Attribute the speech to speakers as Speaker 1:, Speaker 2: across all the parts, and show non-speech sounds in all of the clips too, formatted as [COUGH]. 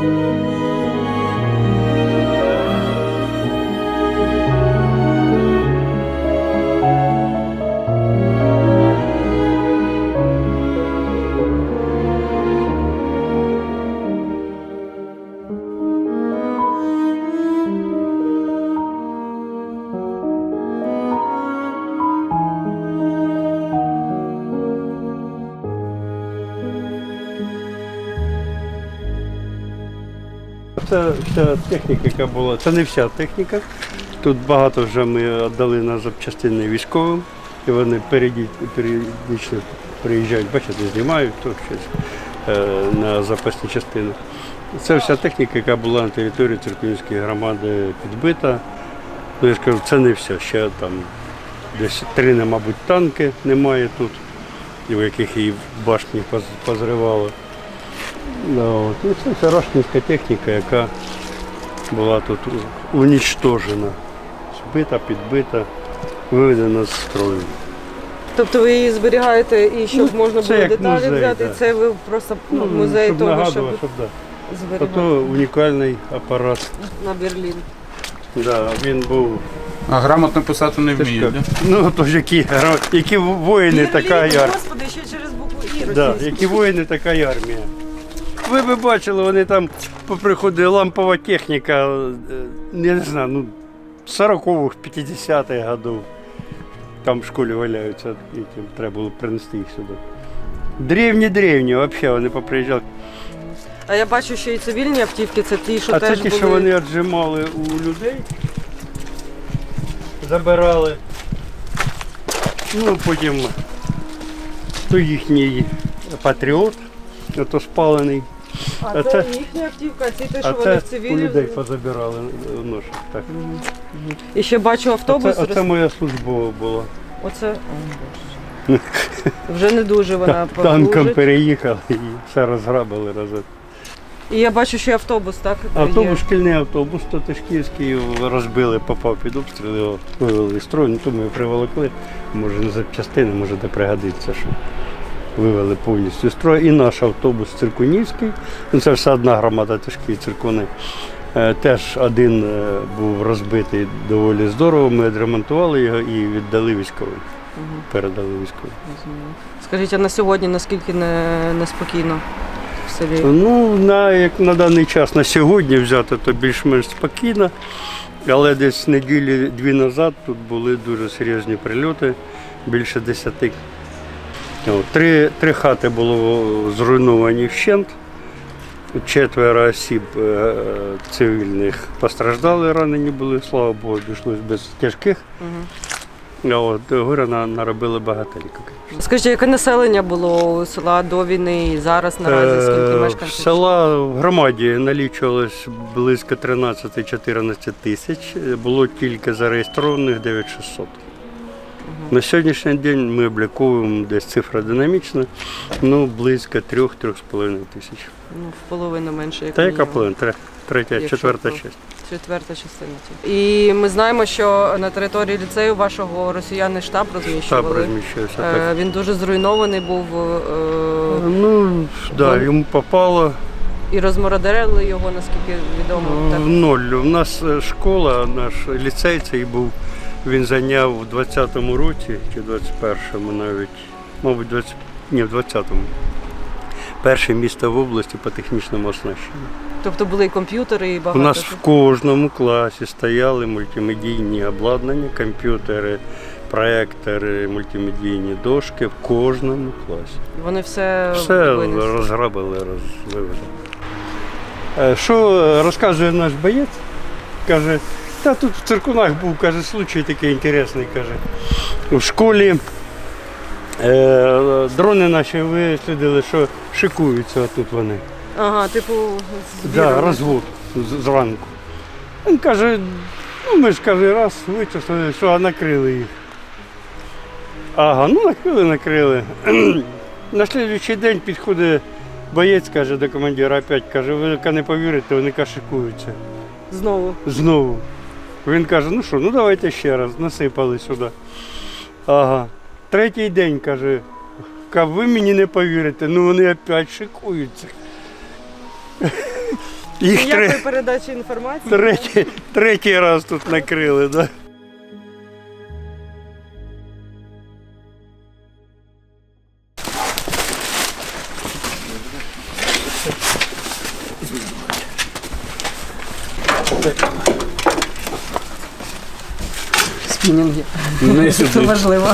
Speaker 1: Це вся техніка, яка була. Це не вся техніка. Тут багато вже ми віддали на запчастини військовим, і вони періодично приїжджають, бачите, знімають то щось е, на запасні частини. Це вся техніка, яка була на території Церквінської громади підбита. Ну, я ж кажу, це не все. Ще там десь три, мабуть, танки немає тут, у яких її башні поз- позривало. Ну, от. І це вся техніка, яка була тут унічтожена, збита, підбита, виведена з строю.
Speaker 2: Тобто ви її зберігаєте і щоб
Speaker 1: Ну,
Speaker 2: можна було деталі
Speaker 1: музей,
Speaker 2: взяти,
Speaker 1: да.
Speaker 2: це ви просто ну, музей
Speaker 1: щоб
Speaker 2: того, щоб
Speaker 1: щоб да.
Speaker 2: зберігати
Speaker 1: Ото унікальний апарат.
Speaker 2: на Берлін.
Speaker 1: Да, він був.
Speaker 3: А грамотно писати не вміють, да?
Speaker 1: Ну, то ж які, які воїни, така армія.
Speaker 2: Господи, ще через букву І
Speaker 1: Да, які воїни, така й армія. Ви б бачили, вони там поприходили лампова техніка, е, не знаю, ну, 40-х, 50-х годів. Там в школі валяються, і тим треба було принести їх сюди. Древні-древні, взагалі вони поприїжджали.
Speaker 2: А я бачу, що і цивільні автівки, це ті, що
Speaker 1: а це
Speaker 2: теж
Speaker 1: ті,
Speaker 2: були.
Speaker 1: що вони віджимали у людей, забирали. Ну, потім то їхній патріот, ото спалений.
Speaker 2: А,
Speaker 1: а
Speaker 2: це,
Speaker 1: це-
Speaker 2: їхня автівка, а ці те, що
Speaker 1: А
Speaker 2: вони
Speaker 1: це
Speaker 2: в
Speaker 1: у людей позабирали нож. Так.
Speaker 2: І ще бачу автобус.
Speaker 1: Оце, оце
Speaker 2: роз-
Speaker 1: моя службова була.
Speaker 2: Оце... О, Боже. Вже не дуже вона
Speaker 1: Танком
Speaker 2: послужить.
Speaker 1: переїхали і все розграбили разом.
Speaker 2: І я бачу, що і автобус, так? є.
Speaker 1: Автобус, шкільний автобус, то Тишківський розбили, попав під обстріли, його вивели з строю, ну то ми його приволокли. Може на запчастини, може де пригодиться, що вивели повністю строю. І наш автобус Циркунівський, ну це все одна громада Тишків циркуни. Е, Теж один е, був розбитий доволі здорово. Ми відремонтували його і віддали військовим.
Speaker 2: Мгм.
Speaker 1: Передали військовим.
Speaker 2: Скажіть, а на сьогодні наскільки не, неспокійно в селі?
Speaker 1: Ну, на, як на даний час, на сьогодні взяти, то більш-менш спокійно. Але десь неділі дві назад тут були дуже серйозні прильоти, більше десяти. Три, три хати було зруйновані вщент. Четверо осіб е, цивільних постраждали, ранені були, слава Богу, обійшлось без тяжких.
Speaker 2: Мгм.
Speaker 1: А От, горе на- наробили багатенько.
Speaker 2: Скажіть, яке населення було у села до війни і зараз наразі скільки
Speaker 1: Е,
Speaker 2: мешканців?
Speaker 1: Села в громаді налічувалось близько 13-14 тисяч. Було тільки зареєстрованих 9600. На сьогоднішній день ми обліковуємо десь цифра динамічна, ну близько 3-3,5 тисяч.
Speaker 2: Ну, в половину менше, як
Speaker 1: Та яка
Speaker 2: мінімум.
Speaker 1: половина? Тре- Третя,
Speaker 2: Якщо
Speaker 1: четверта
Speaker 2: то.
Speaker 1: частина.
Speaker 2: Четверта частина. тільки. І ми знаємо, що на території ліцею вашого росіяни штаб
Speaker 1: Штаб
Speaker 2: розміщували.
Speaker 1: розміщується.
Speaker 2: Е,
Speaker 1: Так.
Speaker 2: Він дуже зруйнований був е,
Speaker 1: Ну, да,
Speaker 2: вон-
Speaker 1: йому попало
Speaker 2: і розмородерили його, наскільки відомо. Так.
Speaker 1: В ноль. У нас е, школа, наш ліцей цей був, він зайняв у 20-му році, чи 21-му навіть, мабуть, 20, ні, в 20-му. Перше місто в області по технічному оснащенню.
Speaker 2: Тобто були і комп'ютери, і
Speaker 1: У нас в кожному класі стояли мультимедійні обладнання, комп'ютери, проектори, мультимедійні дошки в кожному класі.
Speaker 2: Вони все,
Speaker 1: Все
Speaker 2: винесли.
Speaker 1: розграбили, розвивели. Е, Що розказує наш боєць? Каже, та тут в циркунах був, каже, случай такий інтересний, каже. В школі е, дрони наші вислідили, що шикуються тут вони.
Speaker 2: Ага, типу,
Speaker 1: Да, розвод з- зранку. Він каже, ну ми ж каже, раз вичислили, що а накрили їх. Ага, ну накрили, накрили. [CLEARS THROAT] На слідуючий день підходить боєць, каже до командира, опять каже, ви не повірите, вони кашикуються.
Speaker 2: Знову.
Speaker 1: Знову. Він каже, ну що, ну давайте ще раз, насипали сюди. Ага. Третій день каже, «Ка, ви мені не повірите, ну вони опять шикуються. Їх
Speaker 2: Ніякої
Speaker 1: три,
Speaker 2: передачі інформації.
Speaker 1: третій, третій раз тут накрили, да?
Speaker 2: Спінінги.
Speaker 1: Не
Speaker 2: Це важливо.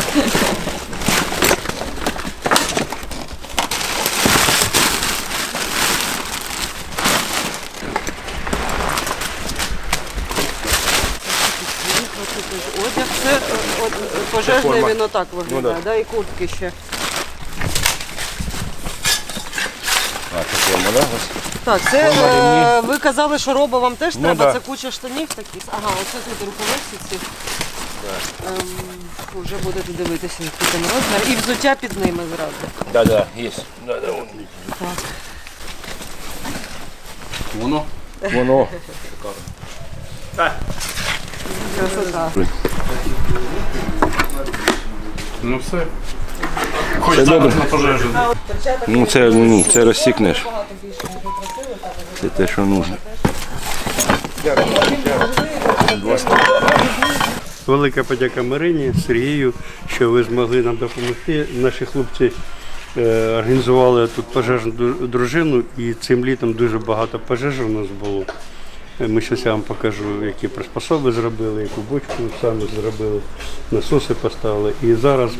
Speaker 2: Одяг це е, от, е, пожежний він отак виглядає, да, і куртки ще. Так, це е, ви казали, що роба вам теж треба, це куча штанів таких. Ага, оце тут рукавиці ці. Ем, вже будете дивитися, який там розмір. І взуття під ними зразу.
Speaker 3: Да, да, есть. Да, да, вон.
Speaker 1: Воно.
Speaker 3: Воно.
Speaker 2: Красота.
Speaker 4: Ну все. Хоч
Speaker 3: Це
Speaker 4: зараз
Speaker 3: добре.
Speaker 4: на пожежу.
Speaker 3: Ну це, ну, це розсікнеш. Це те, що нужно.
Speaker 1: Велика подяка Марині, Сергію, що ви змогли нам допомогти. Наші хлопці е, організували тут пожежну дружину, і цим літом дуже багато пожеж у нас було. Е, Ми зараз я вам покажу, які приспособи зробили, яку бочку самі зробили, насоси поставили. І зараз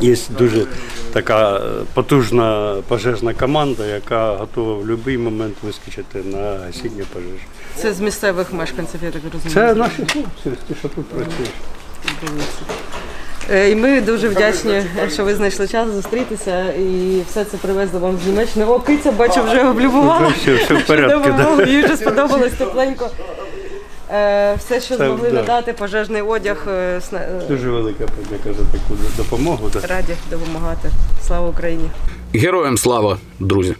Speaker 1: є дуже така е, потужна пожежна команда, яка готова в будь-який момент вискочити на гасіння пожежі.
Speaker 2: Це з місцевих мешканців, я так розумію.
Speaker 1: Це наші хлопці, ті, що тут працюють.
Speaker 2: Е, І ми дуже вдячні, що ви знайшли час зустрітися і все це привезли вам з Німеччини. О, киця, бачу, вже облюбувала.
Speaker 1: Все, все в порядку.
Speaker 2: Їй вже сподобалось тепленько. Е, Все, що
Speaker 1: Це,
Speaker 2: змогли
Speaker 1: да.
Speaker 2: надати, пожежний одяг, е, е,
Speaker 1: Дуже велика подяка за таку допомогу. Да.
Speaker 2: раді допомагати. Слава Україні!
Speaker 4: Героям слава, друзі.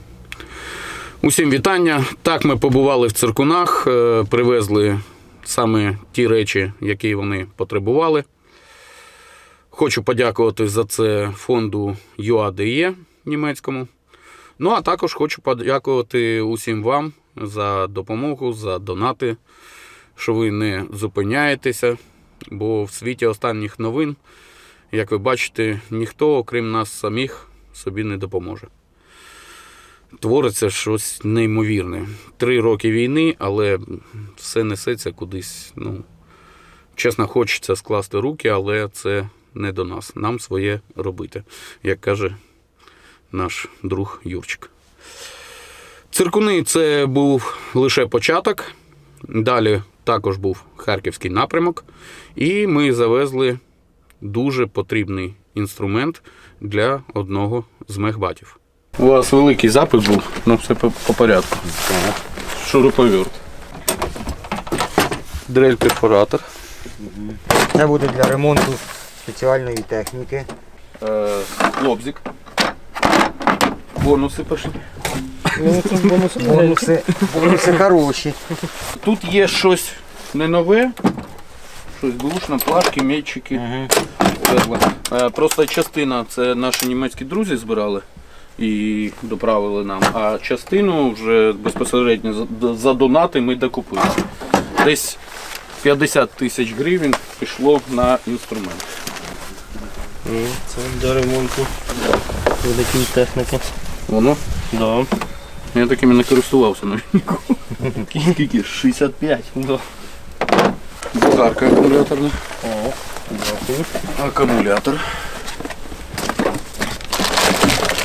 Speaker 4: Усім вітання. Так, ми побували в циркунах, привезли саме ті речі, які вони потребували. Хочу подякувати за це фонду UADE німецькому. Ну, а також хочу подякувати усім вам за допомогу, за донати, що ви не зупиняєтеся, бо в світі останніх новин, як ви бачите, ніхто, окрім нас самих, собі не допоможе. Твориться щось неймовірне. Три роки війни, але все несеться кудись. Ну, чесно, хочеться скласти руки, але це не до нас. Нам своє робити, як каже наш друг Юрчик. Циркуни це був лише початок. Далі також був харківський напрямок, і ми завезли дуже потрібний інструмент для одного з мехбатів. У вас великий запит був, ну все по, по порядку. Шуруповерт. Дрель-перфоратор.
Speaker 5: Це буде для ремонту спеціальної техніки.
Speaker 4: Е, лобзик. Бонуси пішли.
Speaker 5: Бонуси, бонуси хороші.
Speaker 4: Тут є щось не нове. Щось глушно, плашки, м'ячики. Перла. Е, Просто частина це наші німецькі друзі збирали і доправили нам, а частину вже безпосередньо за- за донати ми докупили. Десь 50 тисяч гривень пішло на інструмент.
Speaker 6: Це для ремонту великої техніки.
Speaker 4: Воно?
Speaker 6: Да.
Speaker 4: Я такими не користувався навіть ніколи. Скільки? 65.
Speaker 6: Да.
Speaker 4: Болгарка акумуляторна.
Speaker 6: О, дякую.
Speaker 4: Акумулятор.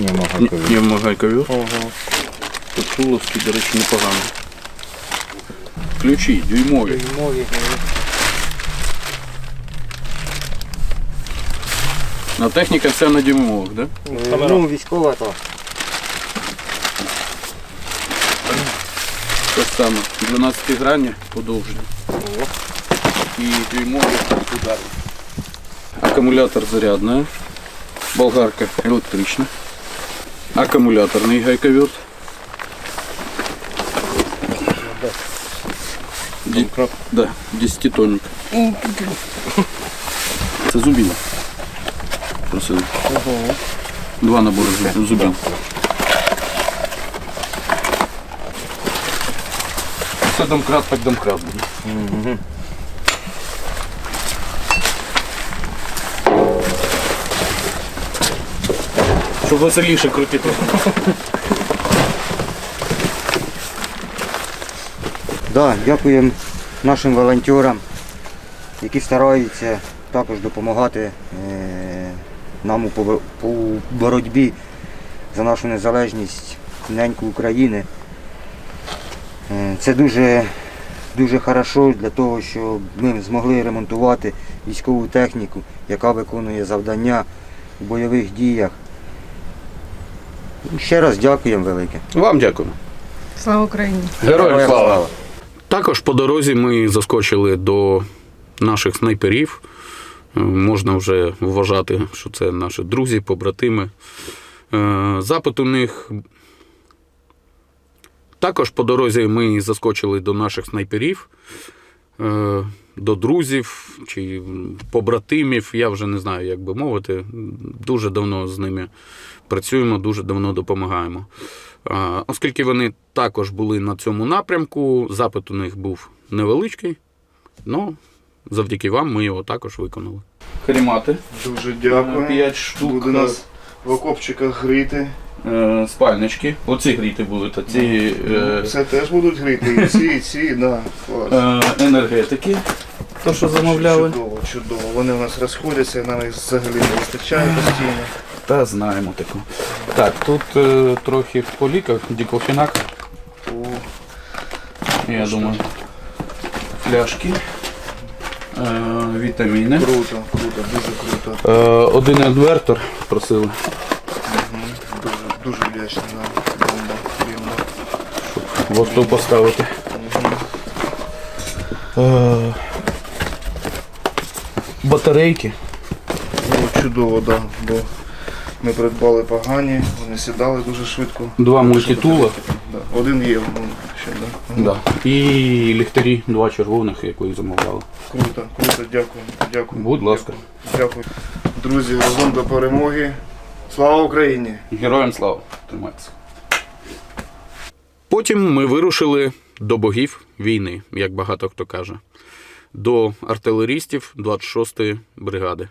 Speaker 5: Нема
Speaker 4: Пневмогайковер.
Speaker 6: Ого.
Speaker 4: Шуловський, до речі, непогано. Ключі, дюймові.
Speaker 5: Мові.
Speaker 4: На техніка вся на дюймових, да?
Speaker 5: Ну, військова то.
Speaker 4: саме. 12 грані подовжені. І дюймові ударні. Акумулятор зарядний. Болгарка електрична. Акумуляторний гайковерт. Ді... Да, 10 тонник. Це зубіна. Просили. Два набори зуб- зубів. Якщо домкрат, так домкрат буде. Щоб веселіше крутити.
Speaker 5: Да, дякуємо нашим волонтерам, які стараються також допомагати е, нам у по боротьбі за нашу незалежність неньку України. Е, Це дуже, дуже хорошо для того, щоб ми змогли ремонтувати військову техніку, яка виконує завдання у бойових діях. Ще раз дякуємо велике.
Speaker 4: Вам дякуємо.
Speaker 2: Слава Україні!
Speaker 4: Героям слава! Також по дорозі ми заскочили до наших снайперів. Е, Можна вже вважати, що це наші друзі, побратими. Е, Запит у них. Також по дорозі ми заскочили до наших снайперів, е, до друзів чи побратимів. Я вже не знаю, як би мовити. Дуже давно з ними працюємо, дуже давно допомагаємо. Оскільки вони також були на цьому напрямку, запит у них був невеличкий, але завдяки вам ми його також виконали. Карімати.
Speaker 7: Дуже дякую.
Speaker 4: 5 штук
Speaker 7: Буде нас в окопчиках гріти.
Speaker 4: Е, спальнички. Оці гріти будуть, а ці е,
Speaker 7: Це теж будуть гріти. І ці, і ці, да. Клас.
Speaker 4: е, енергетики. То, що замовляли.
Speaker 7: Чудово, чудово. Вони у нас розходяться, нам їх взагалі не вистачає постійно.
Speaker 4: Та знаємо таку. Так, тут е, трохи по ліках, діклофінак.
Speaker 7: О,
Speaker 4: Я думаю. Фляшки. Е, вітаміни.
Speaker 7: Круто, круто, дуже круто.
Speaker 4: Е, один інвертор просили.
Speaker 7: Мгм. Дуже, вдячний нам. Бомба, приємно.
Speaker 4: Восту поставити. Е, батарейки.
Speaker 7: Було чудово, да. Бо ми придбали погані, вони сідали дуже швидко.
Speaker 4: Два мультитула.
Speaker 7: Да. Один є, ну, ще, да.
Speaker 4: Да. І ліхтарі, два червоних, які замовляли.
Speaker 7: Круто, круто, дякую. Дякую.
Speaker 4: Будь ласка.
Speaker 7: Дякую. Друзі, разом до перемоги. Слава Україні!
Speaker 4: Героям слава! Тримайтеся. Потім ми вирушили до богів війни, як багато хто каже, до артилерістів 26-ї бригади.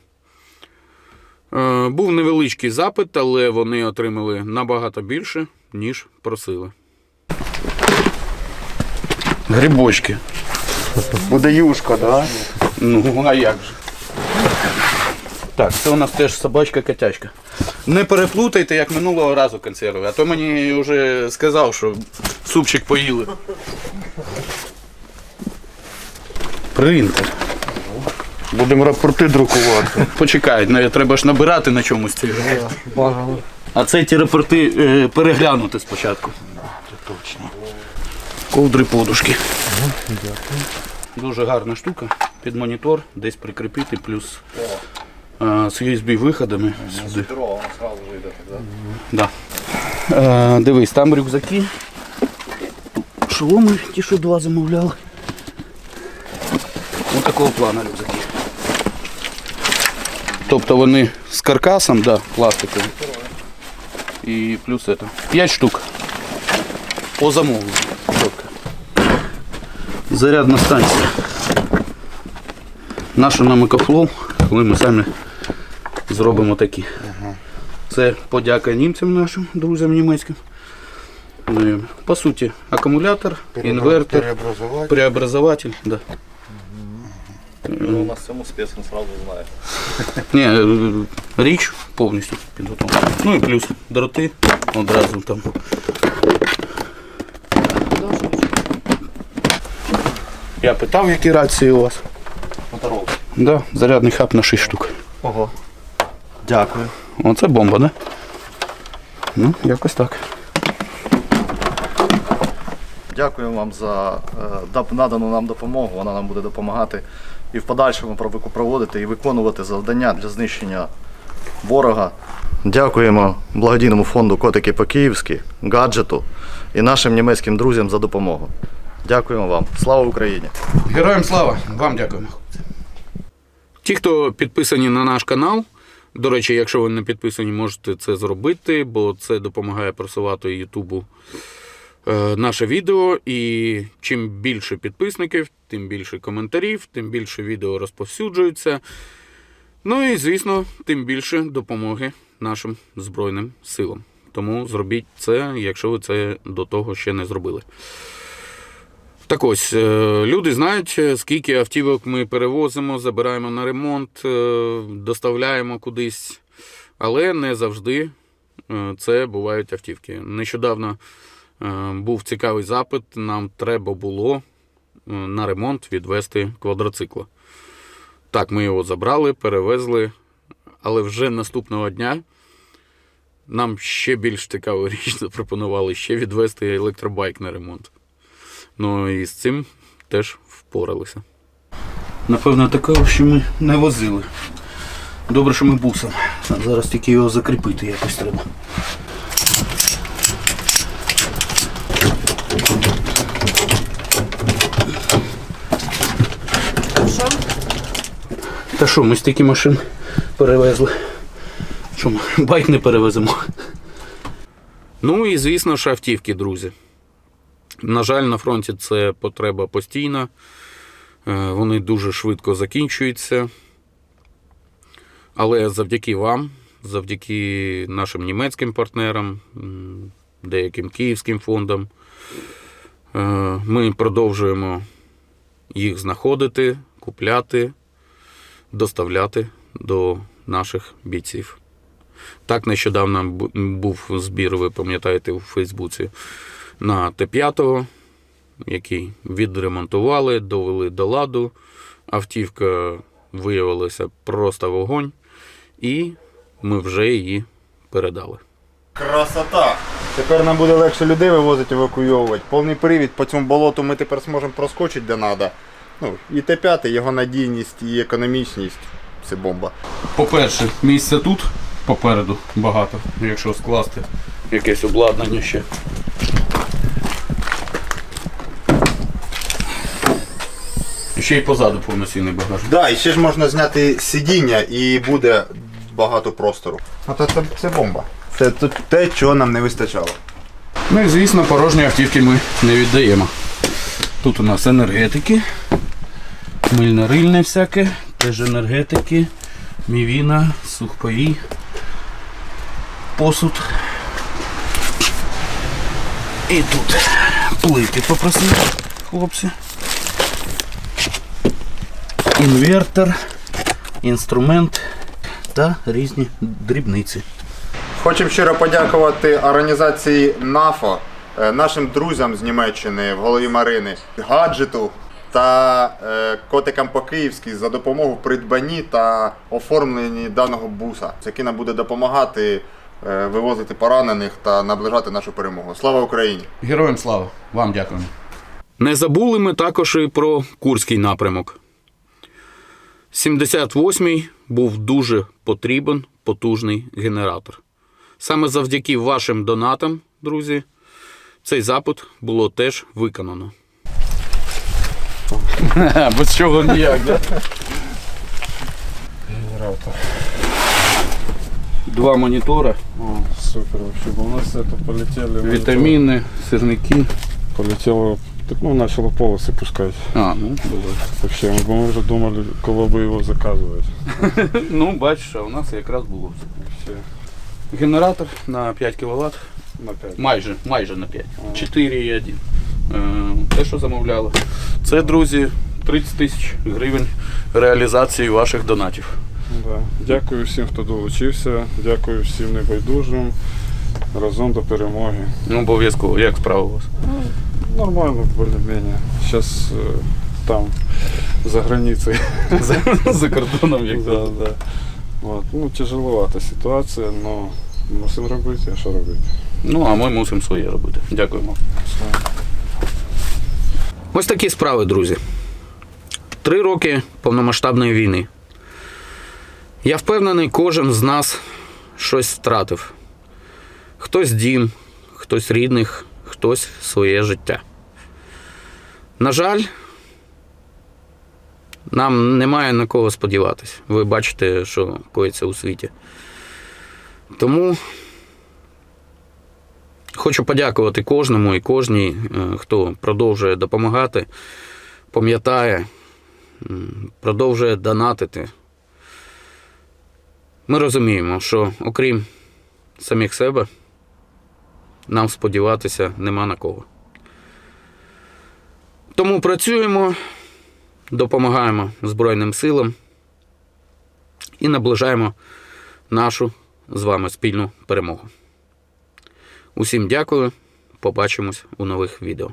Speaker 4: Е, був невеличкий запит, але вони отримали набагато більше, ніж просили. Грибочки.
Speaker 7: Буде юшка, да?
Speaker 4: Ну, а як же? Так, це у нас теж собачка-котячка. Не переплутайте, як минулого разу консерви, а то мені вже сказав, що супчик поїли. Принтер.
Speaker 7: Будемо рапорти друкувати.
Speaker 4: Почекай, ну, треба ж набирати на чомусь ці. А це ті рапорти е, переглянути спочатку. Точно. Ковдри подушки. Дуже гарна штука. Під монітор, десь прикріпити, плюс з USB виходами сюди. Да. Е, дивись, там рюкзаки. Шоломи, ті, що два замовляли. Ось такого плану рюкзаки. Тобто вони з каркасом, да, пластиковим. І плюс це. 5 штук. По замовленню. Чітко. Зарядна станція. Наша нам екофлоу, коли ми самі зробимо такі. Це подяка німцям нашим, друзям німецьким. Ну, По суті, акумулятор, інвертор, преобразователь. Да.
Speaker 6: Ну, у нас цьому спец він сразу знає. [LAUGHS]
Speaker 4: Ні, річ повністю підготовлена. Ну і плюс дроти одразу там. Я питав, які рації у вас.
Speaker 6: Моторол.
Speaker 4: Да, зарядний хаб на 6 штук.
Speaker 6: Ого. Дякую.
Speaker 4: Оце бомба, да? Ну, якось так.
Speaker 6: Дякую вам за е, надану нам допомогу. Вона нам буде допомагати і в подальшому пров- проводити і виконувати завдання для знищення ворога. Дякуємо благодійному фонду Котики по-київськи, гаджету і нашим німецьким друзям за допомогу. Дякуємо вам. Слава Україні!
Speaker 4: Героям слава! Вам дякуємо. Ті, хто підписані на наш канал. До речі, якщо ви не підписані, можете це зробити, бо це допомагає просувати Ютубу е, наше відео. І чим більше підписників, тим більше коментарів, тим більше відео розповсюджується. Ну і, звісно, тим більше допомоги нашим Збройним силам. Тому зробіть це, якщо ви це до того ще не зробили. Так ось, е, люди знають, е, скільки автівок ми перевозимо, забираємо на ремонт, е, доставляємо кудись, але не завжди це бувають автівки. Нещодавно був цікавий запит, нам треба було на ремонт відвести квадроцикла. Так, ми його забрали, перевезли, але вже наступного дня нам ще більш цікаву [LAUGHS] річ запропонували ще відвести електробайк на ремонт. Ну і з цим теж впоралися. Напевно, такого, що ми не возили. Добре, що ми бусом. Зараз тільки його закріпити якось треба. Та що, ми стільки машин перевезли. Що ми байк не перевеземо? Ну і звісно ж автівки, друзі. На жаль, на фронті це потреба постійна. Е, Вони дуже швидко закінчуються. Але завдяки вам, завдяки нашим німецьким партнерам, деяким київським фондам, е, ми продовжуємо їх знаходити, купляти, доставляти до наших бійців. Так нещодавно був збір, ви пам'ятаєте, у Фейсбуці на Т5, який відремонтували, довели до ладу. Автівка виявилася просто вогонь, і ми вже її передали.
Speaker 7: Красота! Тепер нам буде легше людей вивозити, евакуйовувати. Повний привід по цьому болоту ми тепер зможемо проскочити де треба. Ну, і Т5, його надійність, і економічність. Це бомба.
Speaker 4: По-перше, місця тут попереду багато, якщо скласти якесь обладнання ще. І ще й позаду повноцінний багаж.
Speaker 7: Да, і ще ж можна зняти сидіння і буде багато простору. А то це, це бомба. Це тут те, чого нам не вистачало.
Speaker 4: Ну і звісно, порожні автівки ми не віддаємо. Тут у нас енергетики, мильно-рильне всяке, теж енергетики, мівіна, сухпаї, посуд. І тут плити попросили хлопці. Інвертор, інструмент та різні дрібниці.
Speaker 7: Хочемо щиро подякувати організації НАФО, е, нашим друзям з Німеччини в голові Марини, гаджету та е, котикам по-київськи за допомогу в придбанні та оформленні даного буса, який нам буде допомагати е, вивозити поранених та наближати нашу перемогу. Слава Україні!
Speaker 4: Героям слава! Вам дякуємо. Не забули ми також і про Курський напрямок. 78-й був дуже потрібен потужний генератор. Саме завдяки вашим донатам, друзі, цей запит було теж виконано. [LAUGHS] Без чого ніяк, да?
Speaker 8: Генератор.
Speaker 4: Два монітори,
Speaker 8: О, супер вообще. У нас это полетели. мы
Speaker 4: вітаміни, сирники.
Speaker 8: это Полетело. Так, ну, начало полосы пускать.
Speaker 4: А, ну, було.
Speaker 8: Вообще, мы, мы уже думали, кого бы его заказывать. [LAUGHS]
Speaker 4: ну, бачиш, а у нас якраз було.
Speaker 8: Все.
Speaker 4: Генератор на 5 кВт.
Speaker 8: На 5.
Speaker 4: Майже, майже на 5. 4,1. Е, Те, що замовляли. Це, друзі, 30 тисяч гривень реалізації ваших донатів.
Speaker 8: Да. Дякую всім, хто долучився. Дякую всім небайдужим. Разом до перемоги.
Speaker 4: Ну, обов'язково, як справа у вас?
Speaker 8: Нормально, более-менее. Сейчас э, там, за границей. [LAUGHS]
Speaker 4: За, за кордоном, як
Speaker 8: да, да. Вот. Ну, тяжеловата ситуація, но мусимо робити, а що робити?
Speaker 4: Ну, а ми мусимо своє робити. Дякуємо. Ось такі справи, друзі. Три роки повномасштабної війни. Я впевнений, кожен з нас щось втратив. Хтось дім, хтось рідних, хтось своє життя. На жаль, нам немає на кого сподіватися. Ви бачите, що коїться у світі. Тому Хочу подякувати кожному і кожній, е, хто продовжує допомагати, пам'ятає, продовжує донатити. Ми розуміємо, що окрім самих себе, нам сподіватися нема на кого. Тому працюємо, допомагаємо Збройним силам і наближаємо нашу з вами спільну перемогу. Усім дякую. Побачимось у нових відео.